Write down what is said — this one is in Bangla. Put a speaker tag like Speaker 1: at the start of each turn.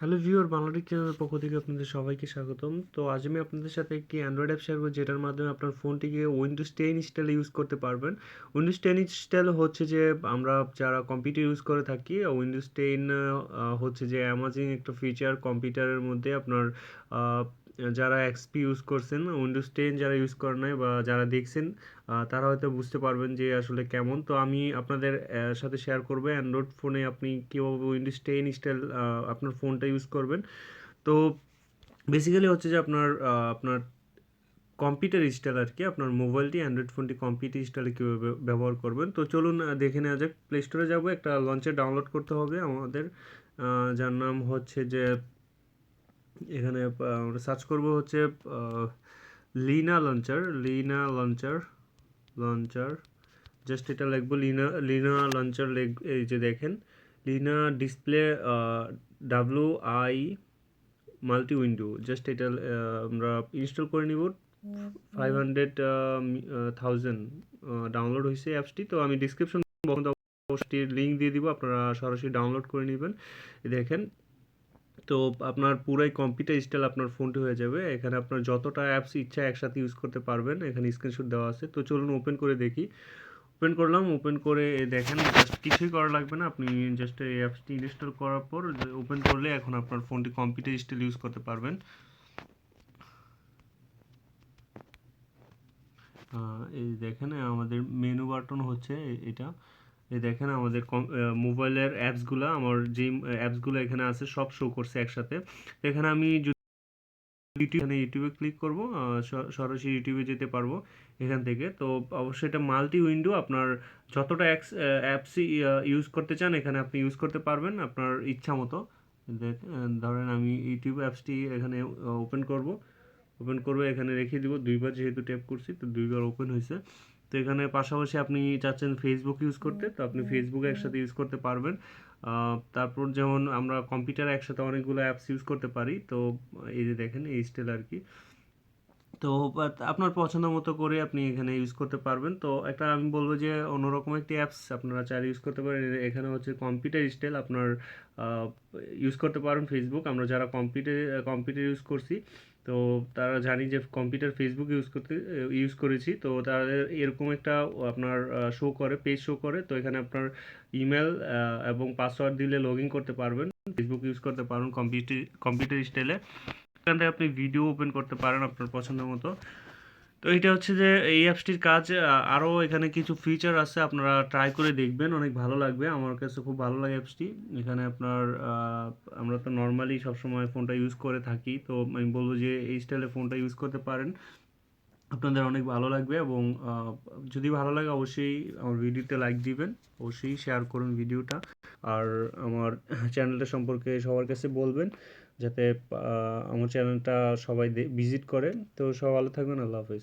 Speaker 1: হ্যালো ভিউর বাংলাদেশ চ্যানেলের পক্ষ থেকে আপনাদের সবাইকে স্বাগতম। তো আজ আমি আপনাদের সাথে একটি অ্যান্ড্রয়েড অ্যাপ শেয়ার করব, যেটার মাধ্যমে আপনার ফোনটিকে উইন্ডোজ টেন স্টাইলে ইউজ করতে পারবেন। উইন্ডোজ টেন স্টাইল হচ্ছে যে, আমরা যারা কম্পিউটার ইউজ করে থাকি উইন্ডোজ টেন হচ্ছে যে অ্যামাজিং একটা ফিচার কম্পিউটারের মধ্যে আপনার যারা এক্সপি ইউজ করছেন উইন্ডোজ টেন যারা ইউজ করেন নাই বা যারা দেখছেন তারা হয়তো বুঝতে পারবেন যে আসলে কেমন। তো আমি আপনাদের সাথে শেয়ার করব অ্যান্ড্রয়েড ফোনে আপনি কীভাবে উইন্ডোজ টেন স্টাইল আপনার ফোনটা ইউজ করবেন। তো বেসিক্যালি হচ্ছে যে আপনার আপনার কম্পিউটার স্টাইল আর কি, আপনার মোবাইলটি অ্যান্ড্রয়েড ফোনটি কম্পিউটার স্টাইলে কীভাবে ব্যবহার করবেন। তো চলুন দেখে নেওয়া যাক প্লে স্টোরে যাব, একটা লঞ্চে ডাউনলোড করতে হবে আমাদের যার নাম হচ্ছে যে এখানে আমরা সার্চ করব হচ্ছে Lina launcher Lina launcher launcher just এটা লিখব লিনা লিনা লঞ্চার লিখ এই যে দেখেন Lina display W I multi window just এটা আমরা ইনস্টল করে নিব ফাইভ হান্ড্রেড থাউজেন্ড ডাউনলোড হয়েছে অ্যাপসটি তো আমি ডিসক্রিপশন অবশ্যই লিঙ্ক দিয়ে দিব আপনারা সরাসরি ডাউনলোড করে নেবেন। দেখেন তো আপনার পুরাই কম্পিউটার স্টাইল আপনার ফোনটি হয়ে যাবে। এখানে আপনার যতটা অ্যাপস ইচ্ছা একসাথে ইউজ করতে পারবেন, এখানে স্ক্রিনশট দেওয়া আছে। তো চলুন ওপেন করে দেখি। ওপেন করলাম ওপেন করে দেখেন জাস্ট কিছুই করা লাগবে না। আপনি জাস্ট এই অ্যাপসটি ইনস্টল করার পর ওপেন করলে এখন আপনার ফোনটি কম্পিউটার স্টাইল ইউজ করতে পারবেন। এই দেখেন, আমাদের মেনু বাটন হচ্ছে এটা। এই দেখেন আমাদের মোবাইলের অ্যাপসগুলো, আমার যে অ্যাপসগুলো এখানে আছে, সব শো করছে একসাথে। এখানে আমি ইউটিউব, এখানে ইউটিউবে ক্লিক করব সরাসরি ইউটিউবে যেতে পারব এখান থেকে। তো অবশ্যই এটা মাল্টি উইন্ডো আপনার যতটা অ্যাপস ইউজ করতে চান, এখানে আপনি ইউজ করতে পারবেন আপনার ইচ্ছা মতো। ধরেন আমি ইউটিউব অ্যাপসটি এখানে ওপেন করব। ওপেন করব, এখানে রেখে দিব। দুইবার যেহেতু ট্যাপ করছি, তো দুইবার ওপেন হয়েছে। তো এখানে পাশাপাশি আপনি চাচ্ছেন ফেসবুক ইউজ করতে, তো আপনি ফেসবুক একসাথে ইউজ করতে পারবেন। তারপর যেমন আমরা কম্পিউটারে একসাথে অনেকগুলো অ্যাপস ইউজ করতে পারি, তো এই যে দেখেন এই স্টাইল আর কি। তো আপনার পছন্দ মতো করে আপনি এখানে ইউজ করতে পারবেন। তো একটা আমি বলব যে, অন্যরকম একটি অ্যাপস আপনারা চাইলে ইউজ করতে পারেন। এখানে হচ্ছে কম্পিউটার স্টাইল আপনার ইউজ করতে পারেন ফেসবুক আমরা যারা কম্পিউটার কম্পিউটার ইউজ করছি, তো তারা জানি যে কম্পিউটার ফেসবুক ইউজ করতে ইউজ করেছি। তো তাদের এরকম একটা, আপনার শো করে পেজ শো করে। তো এখানে আপনার ইমেল এবং পাসওয়ার্ড দিলে লগ ইন করতে পারবেন। ফেসবুক ইউজ করতে পারবেন কম্পিউটার কম্পিউটার স্টাইলে এখান থেকে আপনি ভিডিও ওপেন করতে পারেন আপনার পছন্দ মতো। তো এটা হচ্ছে যে এই অ্যাপসটির কাজ আরও এখানে কিছু ফিচার আছে, আপনারা ট্রাই করে দেখবেন, অনেক ভালো লাগবে। আমার কাছে খুব ভালো লাগে অ্যাপসটি এখানে আপনার আমরা তো নর্মালি সবসময় ফোনটা ইউজ করে থাকি। তো আমি বলব যে এই স্টাইলে ফোনটা ইউজ করতে পারেন। আপনাদের অনেক ভালো লাগবে এবং যদি ভালো লাগে অবশ্যই আমার ভিডিওতে লাইক দিবেন। অবশ্যই শেয়ার করুন ভিডিওটা আর আমার চ্যানেলটা সম্পর্কে সবার কাছে বলবেন, যাতে আমার চ্যানেলটা সবাই ভিজিট করে তো সব ভালো থাকবেন, আল্লাহ হাফেজ।